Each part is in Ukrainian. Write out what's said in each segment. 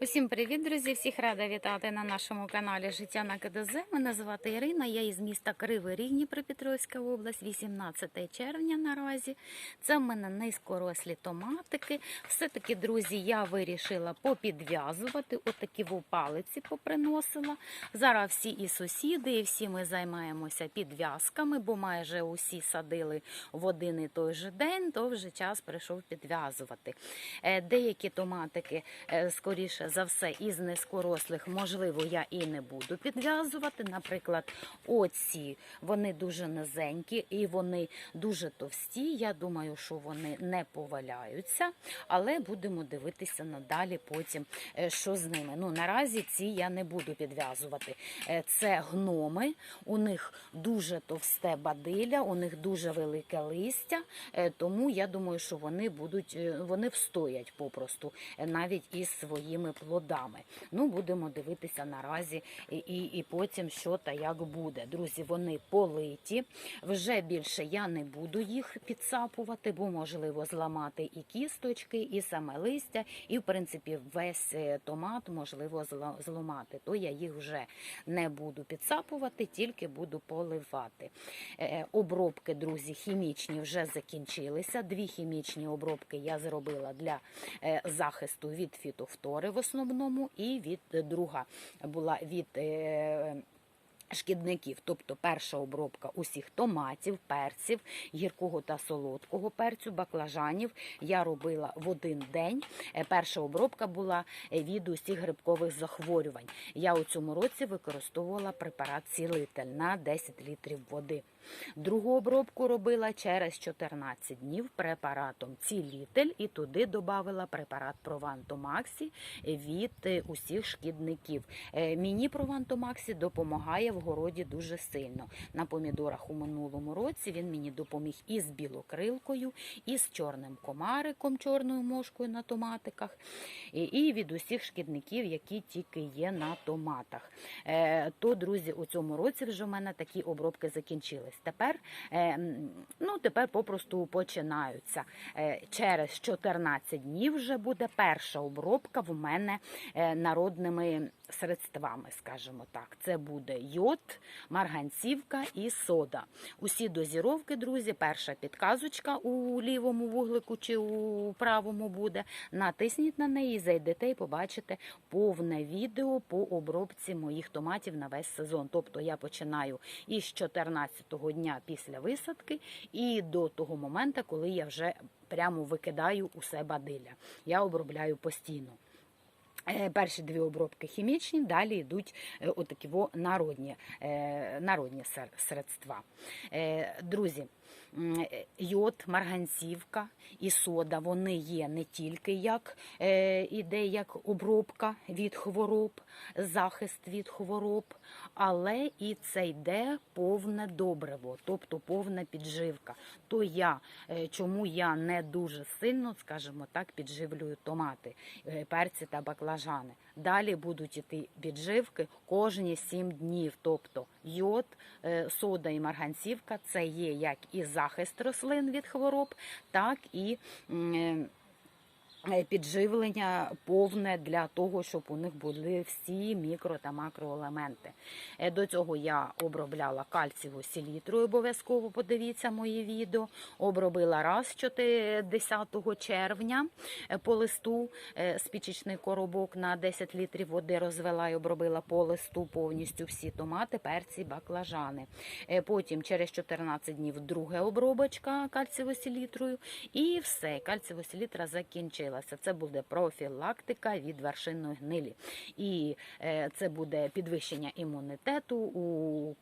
Усім привіт, друзі! Всіх рада вітати на нашому каналі Життя на КДЗ. Мене звати Ірина. Я із міста Кривий Ріг, Дніпропетровська область, 18 червня наразі. Це в мене низькорослі томатики. Все-таки, друзі, я вирішила попідв'язувати. Отакі палиці поприносила. Зараз всі і сусіди, і всі ми займаємося підв'язками, бо майже усі садили в один і той же день, то вже час прийшов підв'язувати. Е, Деякі томатики, е, скоріше за все, із низькорослих, можливо, я і не буду підв'язувати. Наприклад, оці вони дуже низенькі і вони дуже товсті. Я думаю, що вони не поваляються, але будемо дивитися надалі потім, е, що з ними. Ну, наразі ці я не буду підв'язувати. Е, Це гноми, у них дуже товсте бадилля, у них дуже велике листя, е, тому я думаю, що вони будуть, вони встоять попросту навіть із своїми плодами. Ну, будемо дивитися наразі і, і, і потім, що та як буде. Друзі, вони политі. Вже більше я не буду їх підсапувати, бо можливо зламати і кісточки, і саме листя, і в принципі весь е, томат можливо зламати. То я їх вже не буду підсапувати, тільки буду поливати. Е, Обробки, друзі, хімічні вже закінчилися. Дві хімічні обробки я зробила для е, захисту від фітофтори основному, і від е, друга була від. е, Шкідників, тобто перша обробка усіх томатів, перців, гіркого та солодкого перцю, баклажанів я робила в один день. Е, Перша обробка була від усіх грибкових захворювань. Я у цьому році використовувала препарат цілитель на 10 літрів води. Другу обробку робила через 14 днів препаратом цілитель і туди додавала препарат Провантомаксі від е, усіх шкідників. Е, Мені Провантомаксі допомагає в городі дуже сильно. На помідорах у минулому році він мені допоміг і з білокрилкою, і з чорним комариком, чорною мошкою на томатиках, і- від усіх шкідників, які тільки є на томатах. Е, То, друзі, у цьому році вже в мене такі обробки закінчились. Тепер, е, ну, тепер попросту починаються. Е, Через 14 днів вже буде перша обробка в мене е, народними средствами, скажімо так. Це буде йод, марганцівка і сода. Усі дозіровки, друзі, перша підказочка у лівому вуглику чи у правому буде. Натисніть на неї, зайдете і побачите повне відео по обробці моїх томатів на весь сезон. Тобто я починаю із 14-го дня після висадки і до того моменту, коли я вже прямо викидаю усе бадилля. Я обробляю постійно. Е, Перші дві обробки хімічні, далі йдуть е, отакі народні, е, народні средства. Е, Друзі, йод, марганцівка і сода, вони є не тільки як е, іде як обробка від хвороб, захист від хвороб, але і це йде повне добриво, тобто повна підживка. То я, е, чому я не дуже сильно, скажімо так, підживлюю томати, е, перці та баклажани. Далі будуть іти підживки кожні 7 днів. Тобто йод, е, сода і марганцівка це є як і захист рослин від хвороб, так і е, підживлення повне для того, щоб у них були всі мікро та макроелементи. Е, До цього я обробляла кальцієву селітру, обов'язково подивіться мої відео. Обробила раз 10 червня е, по листу е, спічечний коробок на 10 літрів води розвела і обробила по листу повністю всі томати, перці, баклажани. Е, Потім через 14 днів друга обробочка кальцієво-селітрою і все, кальцієво-селітра закінчилася. Це буде профілактика від вершинної гнилі. І е, це буде підвищення імунітету, у,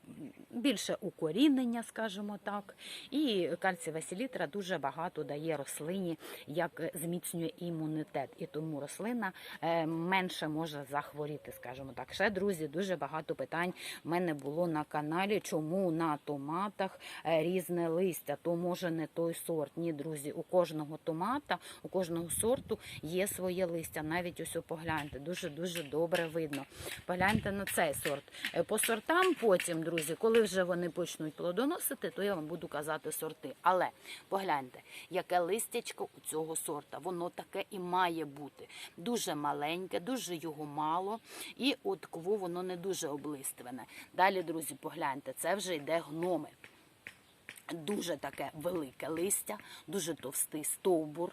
більше укорінення, скажімо так. І кальцієва селітра дуже багато дає рослині, як зміцнює імунітет. І тому рослина е, менше може захворіти, скажімо так. Ще, друзі, дуже багато питань в мене було на каналі, чому на томатах е, різне листя, то може не той сорт. Ні, друзі, у кожного томата, у кожного сорту сорту є своє листя. Навіть ось погляньте, дуже-дуже добре видно. Погляньте на цей сорт. Е, По сортам потім, друзі, коли вже вони почнуть плодоносити, то я вам буду казати сорти. Але погляньте, яке листячко у цього сорта. Воно таке і має бути. Дуже маленьке, дуже його мало. І от кво воно не дуже облиственне. Далі, друзі, погляньте, це вже йде гноми. Дуже таке велике листя, дуже товстий стовбур.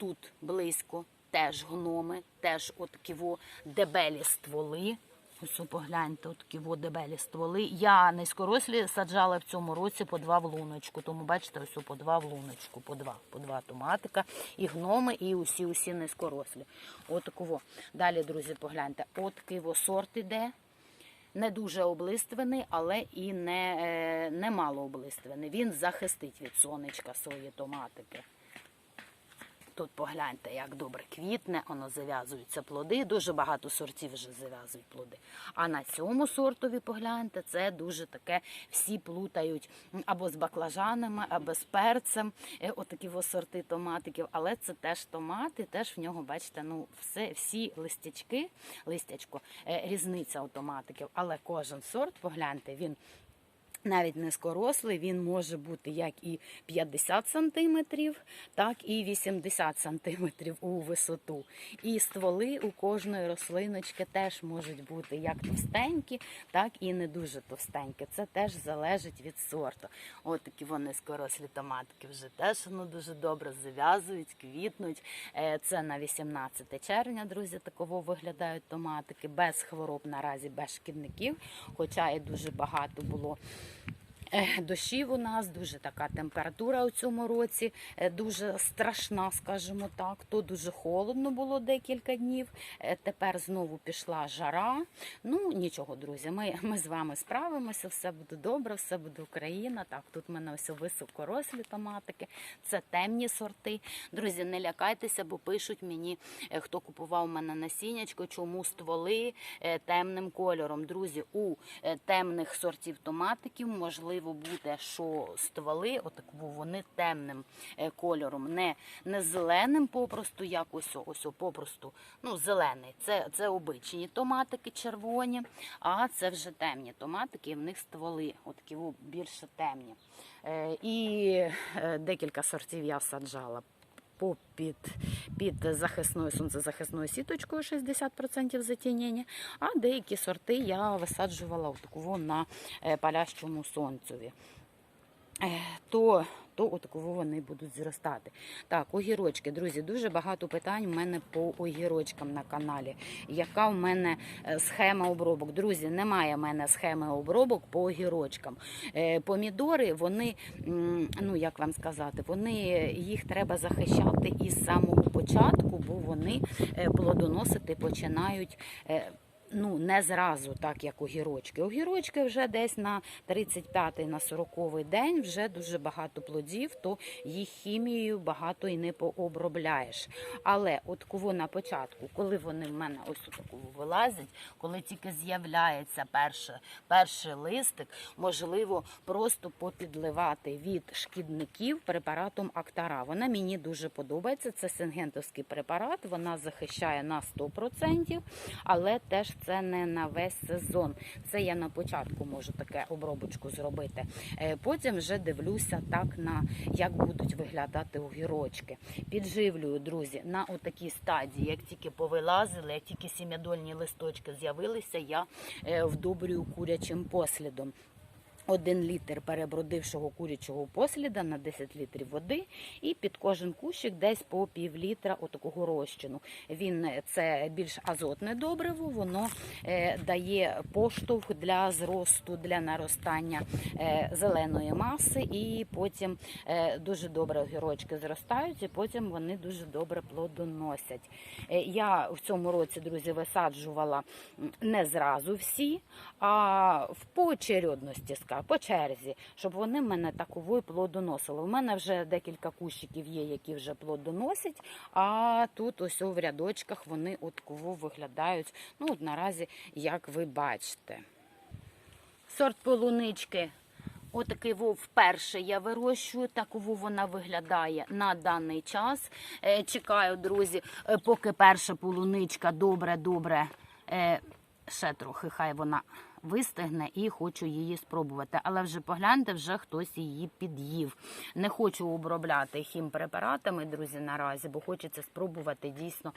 Тут близько теж гноми, теж от ківо дебелі стволи. Ось погляньте, от ківо дебелі стволи. Я низькорослі саджала в цьому році по два в луночку. Тому бачите, ось по два в луночку, по два, по два томатика, і гноми, і усі усі низькорослі. От кого. Далі, друзі, погляньте, от киво сорт іде. Не дуже облиственний, але і не, е, не мало облиственний. Він захистить від сонечка свої томатики. Тут погляньте, як добре квітне, воно зав'язуються плоди. Дуже багато сортів вже зав'язують плоди. А на цьому сортові погляньте, це дуже таке, всі плутають або з баклажанами, або з перцем. Е, Отакі сорти томатиків. Але це теж томати, теж в нього, бачите, ну все, всі листячки, листячко, е, різниця у томатиків. Але кожен сорт, погляньте, він навіть низькорослий, він може бути як і 50 сантиметрів, так і 80 сантиметрів у висоту. І стволи у кожної рослиночки теж можуть бути як товстенькі, так і не дуже товстенькі. Це теж залежить від сорту. От такі вони низькорослі томатки вже теж ну, дуже добре зав'язують, квітнуть. Е, Це на 18 червня, друзі, такого виглядають томатики без хвороб наразі, без шкідників, хоча і дуже багато було. Дощів у нас дуже така температура у цьому році, е, дуже страшна, скажімо так. То дуже холодно було декілька днів. е, Тепер знову пішла жара. Ну нічого, друзі, ми, ми з вами справимося, все буде добре, все буде Україна. Так, тут в мене ось високорослі томатики, це темні сорти. Друзі, не лякайтеся, бо пишуть мені, е, хто купував у мене насіннячко, чому стволи темним кольором. Друзі, у темних сортів томатиків можливо буде, що стволи, отак вони темним е, кольором, не, не зеленим попросту, як ось, ось попросту, ну, зелений. Це, це обичні томатики червоні, а це вже темні томатики, і в них стволи, отакі більше темні. Е, І е, декілька сортів я саджала попід під захисною сонцезахисною сіточкою 60% затінення, а деякі сорти я висаджувала на е, палящому сонцеві. Е, То, то отаково вони будуть зростати. Так, огірочки, друзі, дуже багато питань в мене по огірочкам на каналі. Яка в мене е, схема обробок? Друзі, немає в мене схеми обробок по огірочкам. Е, Помідори, вони, ну як вам сказати, вони їх треба захищати із самого початку, бо вони е, плодоносити починають. Ну, не зразу, так як огірочки. Огірочки вже десь на 35-й, на 40-й день вже дуже багато плодів, то їх хімією багато і не пообробляєш. Але от кого на початку, коли вони в мене ось такого вилазять, коли тільки з'являється перше, перший листик, можливо, просто попідливати від шкідників препаратом Актара. Вона мені дуже подобається. Це сингентовський препарат, вона захищає на 100%, але теж це не на весь сезон. Це я на початку можу таке обробочку зробити. Е, Потім вже дивлюся так на як будуть виглядати огірочки. Підживлюю, друзі, на отакій стадії. Як тільки повилазили, як тільки сім'ядольні листочки з'явилися, я е, вдобрюю курячим послідом. Один літр перебродившого курячого посліда на 10 літрів води, і під кожен кущик десь по пів літра отакого розчину. Він е, це більш азотне добриво, воно е, дає поштовх для зросту, для наростання е, зеленої маси, і потім дуже добре огірочки зростають, і потім вони дуже добре плодоносять. Я в цьому році, друзі, висаджувала не зразу всі, а в поочередності, скажімо, по черзі, щоб вони мене таковою плодоносили. У мене вже декілька кущиків є, які вже плодоносять, а тут ось в рядочках вони от кого виглядають, ну от наразі, як ви бачите. Сорт полунички Отакий вов вперше я вирощую. Такову вона виглядає на даний час. Е, Чекаю, друзі, е, поки перша полуничка добре-добре. е, Ще трохи, хай вона вистигне і хочу її спробувати. Але вже погляньте, вже хтось її під'їв. Не хочу обробляти хімпрепаратами, друзі, наразі, бо хочеться спробувати дійсно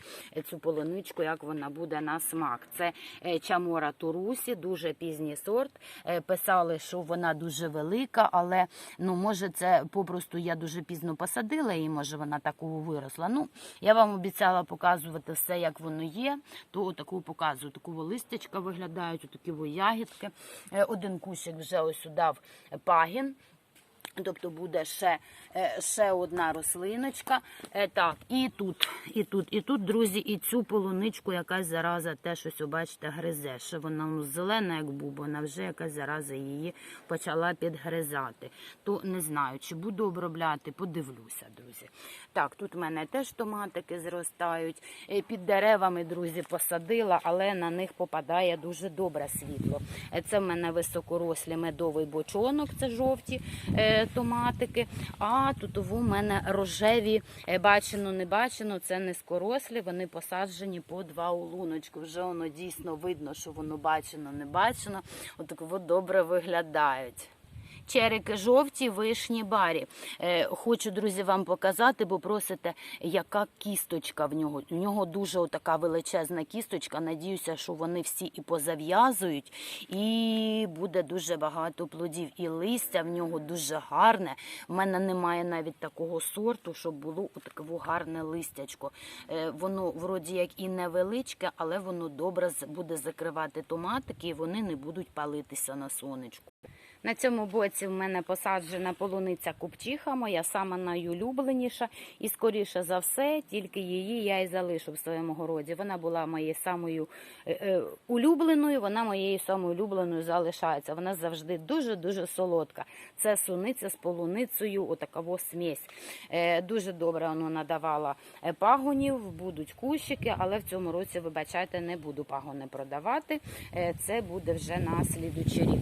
цю полуничку, як вона буде на смак. Це е, чамора турусі, дуже пізній сорт. Е, Писали, що вона дуже велика, але ну може це попросту я дуже пізно посадила і може вона таку виросла. Ну я вам обіцяла показувати все, як воно є. То таку показую. Таку листячка виглядають, такі ягідки. Е, Один кусик вже ось дав пагін. Тобто буде ще, е, ще одна рослиночка. Е, Так, і тут, і тут, і тут, друзі, і цю полуничку якась зараза теж ось, бачите, гризе. Ще вона ну, зелена, як бубона, вже якась зараза її почала підгризати. То не знаю, чи буду обробляти, подивлюся, друзі. Так, тут в мене теж томатики зростають. Е, Під деревами, друзі, посадила, але на них попадає дуже добре світло. Це в мене високорослі медовий бочонок, це жовті томатики. А тут у мене рожеві, е, бачено, не бачено, це низькорослі, вони посаджені по два у луночку. Вже воно дійсно видно, що воно бачено, не бачено. Отак от добре виглядають. Черики жовті, вишні барі. Е, хочу, друзі, вам показати, бо просите, яка кісточка в нього. У нього дуже така величезна кісточка. Надіюся, що вони всі і позав'язують, і буде дуже багато плодів. І листя в нього дуже гарне. У мене немає навіть такого сорту, щоб було таке гарне листячко. Е, воно вроді як і невеличке, але воно добре буде закривати томатики, і вони не будуть палитися на сонечку. На цьому боці в мене посаджена полуниця купчиха, моя сама найулюбленіша. І скоріше за все, тільки її я і залишу в своєму городі. Вона була моєю самою е, е, улюбленою, вона моєю самою улюбленою залишається. Вона завжди дуже-дуже солодка. Це суниця з полуницею, отакаво смесь. Е, дуже добре воно надавала пагонів, будуть кущики, але в цьому році, вибачайте, не буду пагони продавати. Це буде вже на слідучий рік.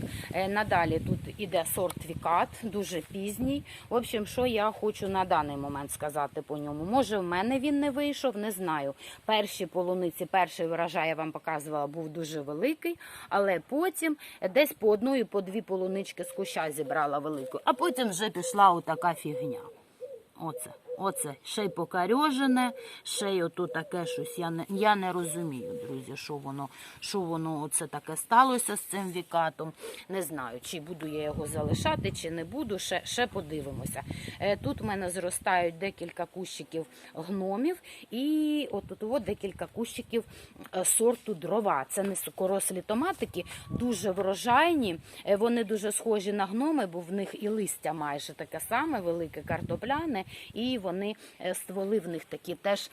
Надалі тут іде сорт Вікат, дуже пізній. В общем, що я хочу на даний момент сказати по ньому. Може, в мене він не вийшов, не знаю. Перші полуниці, перший врожай я вам показувала, був дуже великий, але потім десь по одної, по дві полунички з куща зібрала велику, а потім вже пішла отака фігня. Оце, оце, ще й покарьожене, ще й ото таке щось. Я не, я не розумію, друзі, що воно, що воно оце таке сталося з цим вікатом. Не знаю, чи буду я його залишати, чи не буду. Ще, ще подивимося. Е, Тут в мене зростають декілька кущиків гномів і от тут от декілька кущиків е, сорту дрова. Це низькорослі томатики, дуже врожайні. Е, Вони дуже схожі на гноми, бо в них і листя майже таке саме, велике картопляне, і вони е, стволи в них такі теж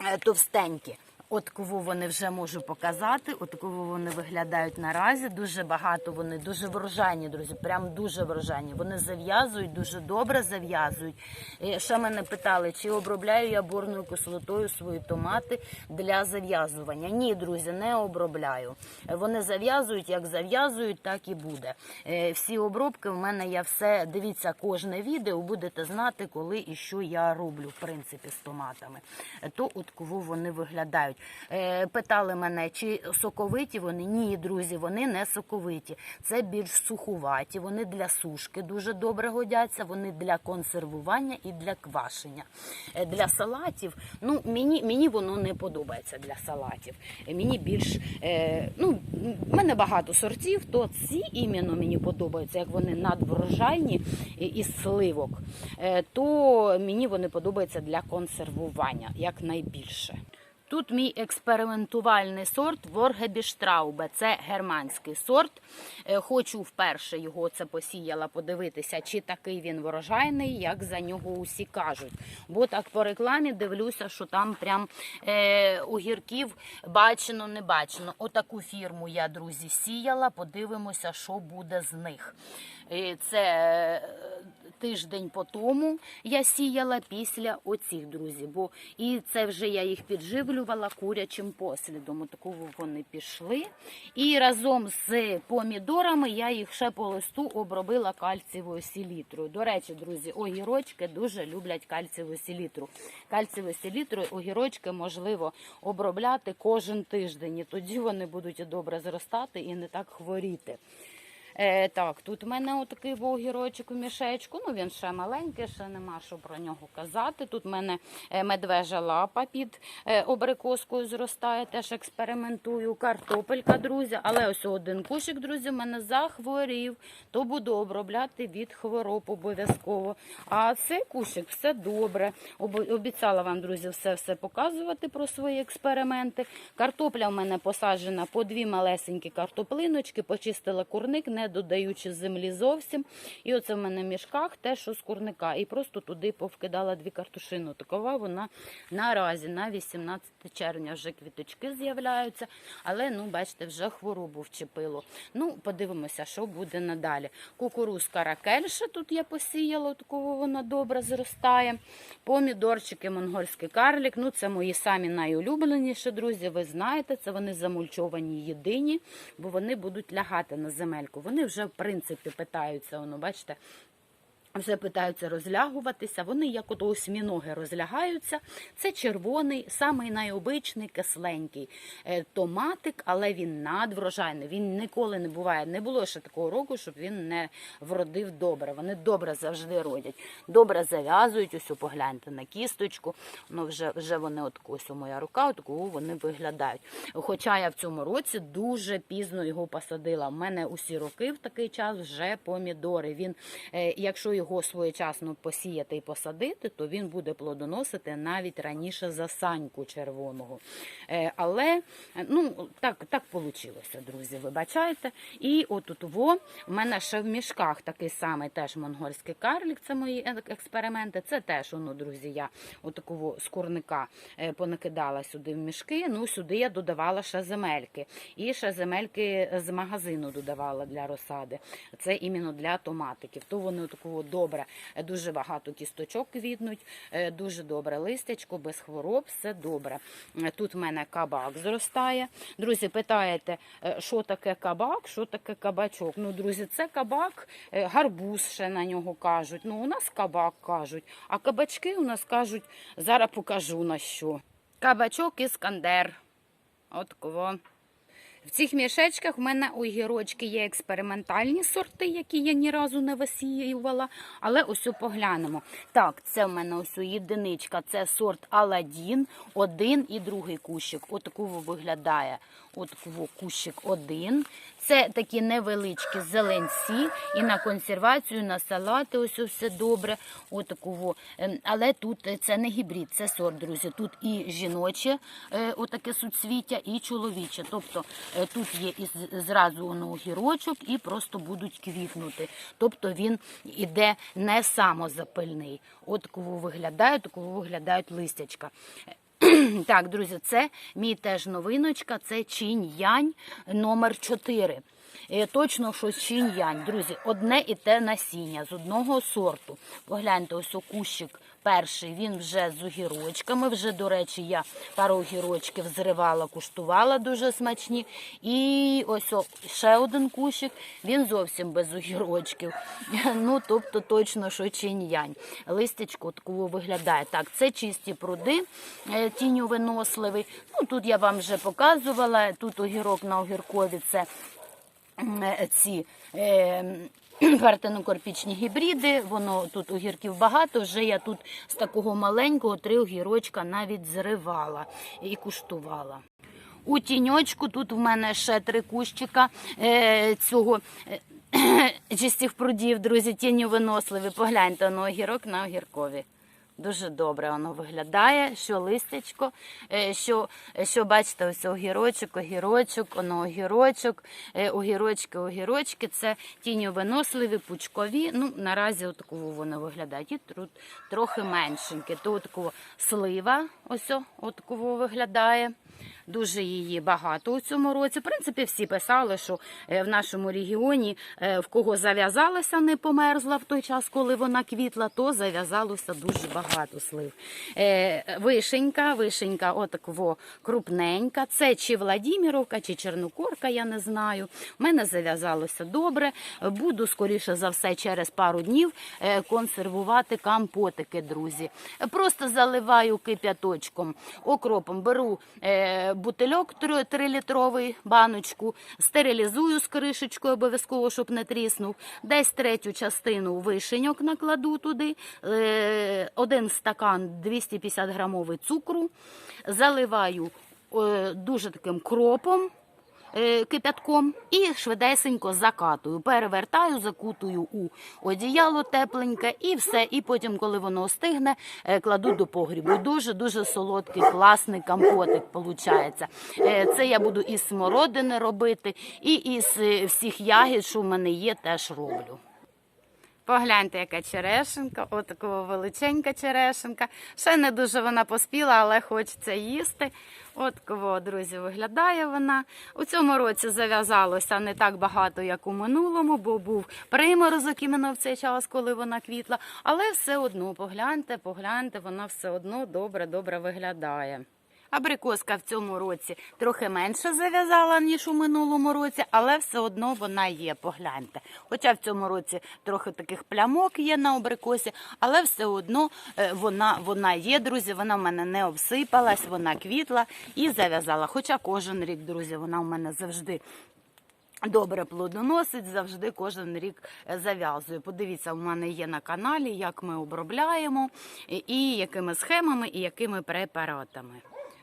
е, товстенькі. От кого вони вже можу показати, от кого вони виглядають наразі. Дуже багато вони, дуже врожайні, друзі, прям дуже врожайні. Вони зав'язують, дуже добре зав'язують. Ще мене питали, чи обробляю я борною кислотою свої томати для зав'язування. Ні, друзі, не обробляю. Вони зав'язують, як зав'язують, так і буде. Е, Всі обробки в мене я все дивіться кожне відео, будете знати, коли і що я роблю, в принципі, з томатами. То от кого вони виглядають. Е, Питали мене, чи соковиті вони? Ні, друзі, вони не соковиті. Це більш сухуваті. Вони для сушки дуже добре годяться. Вони для консервування і для квашення. Е, Для салатів, ну мені, мені воно не подобається для салатів. Е, Мені більш ну, в мене багато сортів, то ці іменно мені подобаються, як вони надврожайні із сливок, то мені вони подобаються для консервування як найбільше. Тут мій експериментувальний сорт Воргебіштраубе. Це германський сорт. Е, Хочу вперше його це посіяла подивитися, чи такий він врожайний, як за нього усі кажуть. Бо так по рекламі дивлюся, що там прям е, огірків бачено, не бачено. Отаку фірму я, друзі, сіяла. Подивимося, що буде з них. Е, Це е, тиждень по тому я сіяла після оцих, друзі. Бо і це вже я їх підживлю. Оброблювала курячим послідом. Отакого вони пішли. І разом з помідорами я їх ще по листу обробила кальцієвою селітрою. До речі, друзі, огірочки дуже люблять кальцієву селітру. Кальцієву селітру огірочки можливо обробляти кожен тиждень. І тоді вони будуть добре зростати і не так хворіти. Е, так, тут в мене отакий був огірочок у мішечку. Ну він ще маленький, ще нема що про нього казати. Тут в мене е, медвежа лапа під е, обрикоскою зростає, теж експериментую. Картопелька, друзі. Але ось один кущик, друзі, в мене захворів, то буду обробляти від хвороб обов'язково. А цей кущик все добре. Обіцяла вам, друзі, все все показувати про свої експерименти. Картопля в мене посаджена по дві малесенькі картоплиночки, почистила курник, не додаючи землі зовсім. І оце в мене в мішках те, що з курника. І просто туди повкидала дві картошину. Такова вона наразі, на 18 червня вже квіточки з'являються. Але, ну, бачите, вже хворобу вчепило. Ну, подивимося, що буде надалі. Кукурузка ракельша тут я посіяла, такого вона добре зростає. Помідорчики, монгольський карлік. Ну, це мої самі найулюбленіші, друзі. Ви знаєте, це вони замульчовані єдині, бо вони будуть лягати на земельку. Вони вже, в принципі, питаються, воно, бачите. Вже питаються розлягуватися. Вони як от осьміноги розлягаються. Це червоний, самий найобичний, кисленький е, томатик, але він надврожайний. Він ніколи не буває. Не було ще такого року, щоб він не вродив добре. Вони добре завжди родять, добре зав'язують. Ось погляньте на кісточку. Ну вже вже вони от ось у моя рука, от такого вони виглядають. Хоча я в цьому році дуже пізно його посадила. У мене усі роки в такий час вже помідори. Він, е, якщо його своєчасно посіяти і посадити, то він буде плодоносити навіть раніше за саньку червоного. Е, Але ну так, так вийшло, друзі. Вибачайте. І отут во в мене ще в мішках такий самий теж монгольський карлік. Це мої експерименти. Це теж воно, друзі. Я отакого з курника е, понакидала сюди в мішки. Ну сюди я додавала ще земельки. І ще земельки з магазину додавала для розсади. Це іменно для томатиків. То вони такого добре, дуже багато кісточок квітнуть, е, дуже добре листячко, без хвороб, все добре. Е, Тут в мене кабак зростає. Друзі, питаєте, е, що таке кабак, що таке кабачок? Ну, друзі, це кабак, гарбуз ще на нього кажуть. Ну, у нас кабак кажуть, а кабачки у нас кажуть, зараз покажу на що. Кабачок іскандер. От кого. В цих мішечках в мене огірочки є експериментальні сорти, які я ні разу не висіювала. Але ось поглянемо. Так, це в мене ось єдиничка, це сорт Аладдін, один і другий кущик. Отакого виглядає. Отакого кущик один. Це такі невеличкі зеленці і на консервацію, на салати, ось все добре. Отакого. Ем, Але тут е, це не гібрид, це сорт, друзі. Тут і жіноче е, отаке суцвіття, і чоловіче. Тобто тут є і зразу воно огірочок, і просто будуть квітнути. Тобто він іде не самозапильний. От такого виглядає, такого виглядають листячка. Так, друзі, це мій теж новиночка, це Чинь-Янь номер 4. Е, Точно, що Чинь-Янь, друзі, одне і те насіння з одного сорту. Погляньте, ось кущик перший, він вже з огірочками. Вже, до речі, я пару огірочків зривала, куштувала дуже смачні. І ось о, ще один кущик, він зовсім без огірочків. Ну, тобто точно, що Чинь-Янь. Листячко такого виглядає. Так, це чисті пруди, е, тіньовиносливий. Ну, тут я вам вже показувала, тут огірок на огіркові це е, ці е, партенокорпічні гібриди. Воно тут огірків багато. Вже я тут з такого маленького три огірочка навіть зривала і куштувала. У тіньочку тут в мене ще три кущика е, цього е, чистих прудів, друзі, тіньовиносливі. Погляньте на огірок на огіркові. Дуже добре воно виглядає, що листячко, е, що, що бачите, ось огірочок, огірочок, воно огірочок, е, огірочки, огірочки. Це тіньовиносливі, пучкові. Ну, наразі отаково воно виглядає. І тут трохи меншеньке. Такого слива, ось о, виглядає. Дуже її багато у цьому році. В принципі, всі писали, що е, в нашому регіоні е, в кого зав'язалася, не померзла в той час, коли вона квітла, то зав'язалося дуже багато слив. Е, Вишенька, вишенька, отакво крупненька. Це чи Владіміровка, чи Чернокорка, я не знаю. У мене зав'язалося добре. Буду, скоріше за все, через пару днів консервувати компотики, друзі. Просто заливаю кип'яточком, окропом беру бутильок 3-літровий баночку, стерилізую з кришечкою обов'язково, щоб не тріснув. Десь третю частину вишеньок накладу туди, е, один стакан 250 грамовий цукру, заливаю е, дуже таким кропом кипятком і швидесенько закатую. Перевертаю, закутую у одіяло тепленьке і все. І потім, коли воно остигне, е, кладу до погрібу. Дуже дуже солодкий, класний компотик виходить. Це я буду із смородини робити, і із е, всіх ягід, що в мене є, теж роблю. Погляньте, яка черешенка, отакого величенька черешенка. Ще не дуже вона поспіла, але хочеться їсти. От кого, друзі, виглядає вона. У цьому році зав'язалося не так багато, як у минулому, бо був приморозок іменно в цей час, коли вона квітла. Але все одно, погляньте, погляньте, вона все одно добре-добре виглядає. Абрикоска в цьому році трохи менше зав'язала, ніж у минулому році, але все одно вона є, погляньте. Хоча в цьому році трохи таких плямок є на абрикосі, але все одно е, вона, вона є, друзі, вона в мене не обсипалась, вона квітла і зав'язала. Хоча кожен рік, друзі, вона в мене завжди. Добре плодоносить, завжди кожен рік е, зав'язує. Подивіться, у мене є на каналі, як ми обробляємо, і якими схемами, і якими препаратами.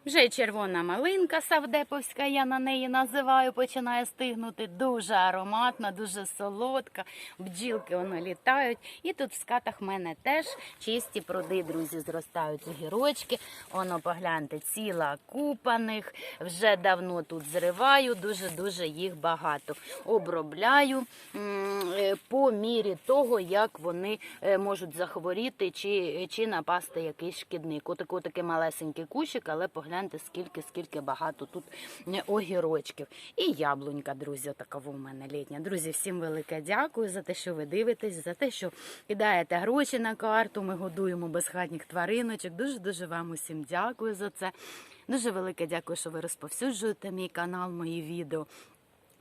Вже червона малинка савдеповська, я на неї називаю, починає стигнути. Дуже ароматна, дуже солодка. Бджілки воно літають. І тут в скатах в мене теж чисті пруди, друзі, зростають огірочки. Воно погляньте, ціла купа них. Вже давно тут зриваю, дуже-дуже їх багато. Обробляю по мірі того, як вони е, можуть захворіти чи, чи напасти якийсь шкідник. Отакий такий малесенький кущик, але погляньте, скільки, скільки багато тут е, огірочків. І яблунька, друзі, така в мене літня. Друзі, всім велике дякую за те, що ви дивитесь, за те, що кидаєте гроші на карту. Ми годуємо безхатніх твариночок. Дуже дуже вам усім дякую за це. Дуже велике дякую, що ви розповсюджуєте мій канал, мої відео.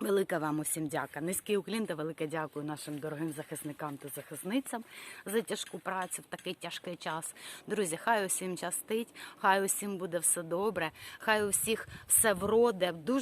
Велика вам усім дяка. Низький уклін та велике дякую нашим дорогим захисникам та захисницям за тяжку працю в такий тяжкий час. Друзі, хай усім частить, хай усім буде все добре, хай усіх все вроде. Дуже